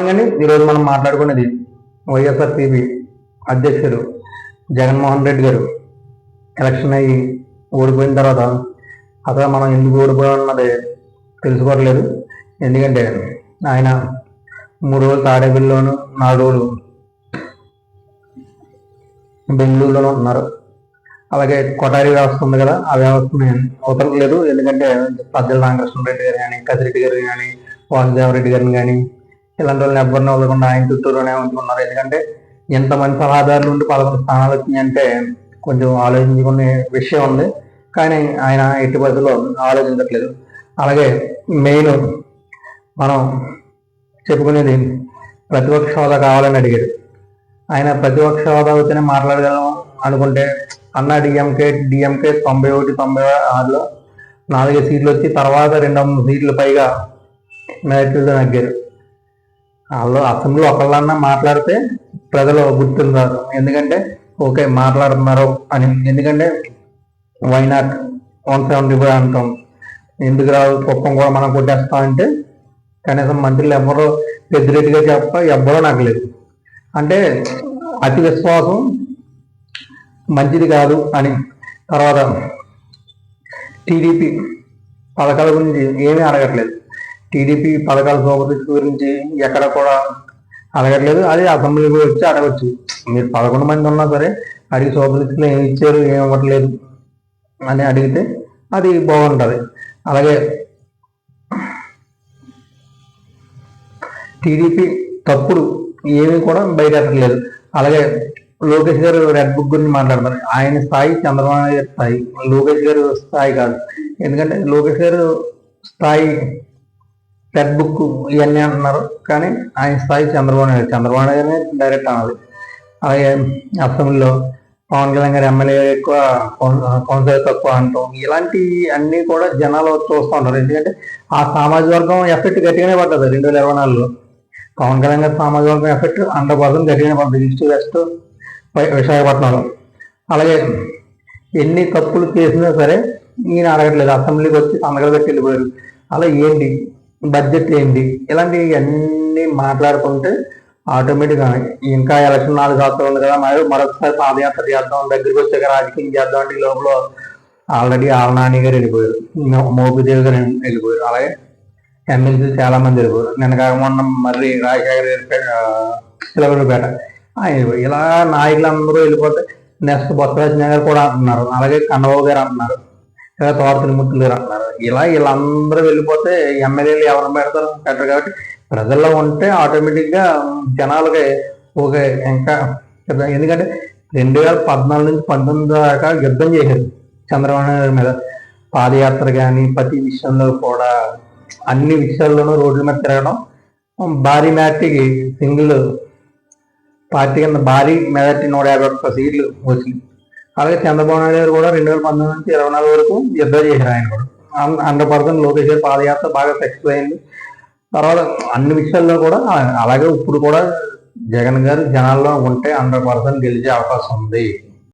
కానీ ఈరోజు మనం మాట్లాడుకునేది వైఎస్ఆర్సీపీ అధ్యక్షుడు జగన్మోహన్ రెడ్డి గారు. ఎలక్షన్ అయ్యి ఓడిపోయిన తర్వాత అసలు మనం ఎందుకు ఓడిపోయామన్నది తెలుసుకోవట్లేదు. ఎందుకంటే ఆయన మూడు రోజులు తాడేపల్లిలోను నాలుగు రోజులు బెంగళూరులోనూ ఉన్నారు. అలాగే కొటారి వ్యవస్థ ఉంది కదా ఆ వ్యవస్థని అవతలలేదు ఎందుకంటే పద్దెల రామకృష్ణారెడ్డి గారు కానీ కసిరెడ్డి గారు కానీ వాసుదేవరెడ్డి గారిని కానీ ఇలాంటి వాళ్ళని ఎవరిని వదలకుండా ఆయన చుట్టూలోనే ఉంటున్నారు. ఎందుకంటే ఎంతమంది సలహాదారులు ఉండి పదకొండు స్థానాలు వచ్చినాయంటే కొంచెం ఆలోచించుకునే విషయం ఉంది. కానీ ఆయన ఎట్టి పరిస్థితుల్లో ఆలోచించట్లేదు. అలాగే మెయిన్ మనం చెప్పుకునేది ప్రతిపక్ష హోదా కావాలని అడిగాడు. ఆయన ప్రతిపక్ష హోదా వచ్చినే మాట్లాడగలం అనుకుంటే అన్నా డిఎంకే డిఎంకే తొంభై ఒకటి తొంభై ఆరులో నాలుగు సీట్లు వచ్చి తర్వాత రెండు వందల సీట్లు పైగా మెజార్టీలతో నగ్గారు వాళ్ళు అసెంబ్లీ ఒకళ్ళన్నా మాట్లాడితే ప్రజలు గుర్తున్నారు ఎందుకంటే ఓకే మాట్లాడుతున్నారు అని. ఎందుకంటే వైనాట్ వన్ సెవెంటీ ఫైవ్ అంటాం. ఎందుకు రాదు? కుప్పం కూడా మనం కొట్టేస్తాం అంటే కనీసం మంత్రులు ఎవరో పెద్దరెడ్డిగా చెప్ప ఎవ్వరూ నాకు లేదు. అంటే అతి విశ్వాసం మంచిది కాదు అని. తర్వాత టీడీపీ పథకాల గురించి ఏమీ అడగట్లేదు. టీడీపీ పథకాల సోపతి గురించి ఎక్కడ కూడా అడగట్లేదు. అది అసెంబ్లీకి వచ్చి అడగచ్చు. మీరు పదకొండు మంది ఉన్నా సరే అడిగి సోపతిలో ఏమి ఇచ్చారు ఏమి ఇవ్వట్లేదు అని అడిగితే అది బాగుంటుంది. అలాగే టీడీపీ తప్పుడు ఏమీ కూడా బయటెట్టలేదు అలాగే లోకేష్ గారు రెడ్ బుక్ గురించి మాట్లాడతారు. ఆయన స్థాయి చంద్రబాబు నాయుడు గారి స్థాయి. లోకేష్ గారు స్థాయి కాదు. ఎందుకంటే లోకేష్ గారు స్థాయి రెడ్ బుక్ ఇవన్నీ అంటున్నారు. కానీ ఆయన స్థాయి చంద్రబాబు నాయుడు. చంద్రబాబు నాయుడు డైరెక్ట్ అన్నది అలాగే అసెంబ్లీలో పవన్ కళ్యాణ్ గారు ఎమ్మెల్యే ఎక్కువ కౌన్సిలర్ తక్కువ అంటాం ఇలాంటి అన్ని కూడా జనాలు చూస్తూ ఉంటారు ఎందుకంటే ఆ సామాజిక వర్గం ఎఫెక్ట్ గట్టిగానే పడ్డది రెండు వేల ఇరవై నాలుగులో. పవన్ కళ్యాణ్ గారి సామాజిక వర్గం ఎఫెక్ట్ హండ్రెడ్ పర్సెంట్ గట్టిగానే పడుతుంది ఈస్ట్ వెస్ట్ విశాఖపట్నంలో. అలాగే ఎన్ని తప్పులు చేసినా సరే ఈయన అడగట్లేదు. అసెంబ్లీకి వచ్చి సందగలు పెట్టి వెళ్ళిపోయారు. అలా ఏంటి? బడ్జెట్ ఏంటి? ఇలాంటివి అన్నీ మాట్లాడుకుంటే ఆటోమేటిక్గా ఇంకా ఎలక్షన్ నాలుగు సంవత్సరాలు ఉంది కదా మరి మరొకసారి పాదయాత్ర చేద్దాం దగ్గరికి వచ్చాక రాజకీయం చేద్దాం అంటే లోపల ఆల్రెడీ ఆలనాని గారు వెళ్ళిపోయారు. మోపిదేవి గారు వెళ్ళిపోయారు. అలాగే ఎమ్మెల్సీ చాలా మంది వెళ్ళిపోయారు. నిన్న కాక మొన్న మరి రాజశేఖర చిలకలపేట ఇలా నాయకులు అందరూ వెళ్ళిపోతే నెక్స్ట్ బొత్సరాజు గారు కూడా అంటున్నారు. అలాగే కన్నబాబు గారు అంటున్నారు. లేదా తోట అంటున్నారు ఇలా వీళ్ళందరూ వెళ్ళిపోతే ఎమ్మెల్యేలు ఎవరు పెడతారు పెట్టరు కాబట్టి ప్రజల్లో ఉంటే ఆటోమేటిక్గా జనాలకి ఓకే ఇంకా ఎందుకంటే రెండు వేల పద్నాలుగు నుంచి పంతొమ్మిది దాకా యుద్ధం చేశారు చంద్రబాబు నాయుడు మీద. పాదయాత్ర కానీ ప్రతి విషయంలో కూడా అన్ని విషయాల్లోనూ రోడ్ల మీద తిరగడం భారీ మ్యాట్కి సింగిల్ పార్టీ కింద భారీ మెజార్టీ నూట యాభై ఒక్క సీట్లు వచ్చింది. అలాగే చంద్రబాబు నాయుడు గారు కూడా రెండు వేల పంతొమ్మిది నుంచి ఇరవై నాలుగు వరకు యుద్ధం చేశారు ఆయన కూడా. హండ్రెడ్ పర్సెంట్ లోకేష్ గారి పాదయాత్ర బాగా సక్సెస్ అయింది. తర్వాత అన్ని విషయాల్లో కూడా అలాగే ఇప్పుడు కూడా జగన్ గారు జనాల్లో ఉంటే హండ్రెడ్ పర్సెంట్ గెలిచే అవకాశం ఉంది.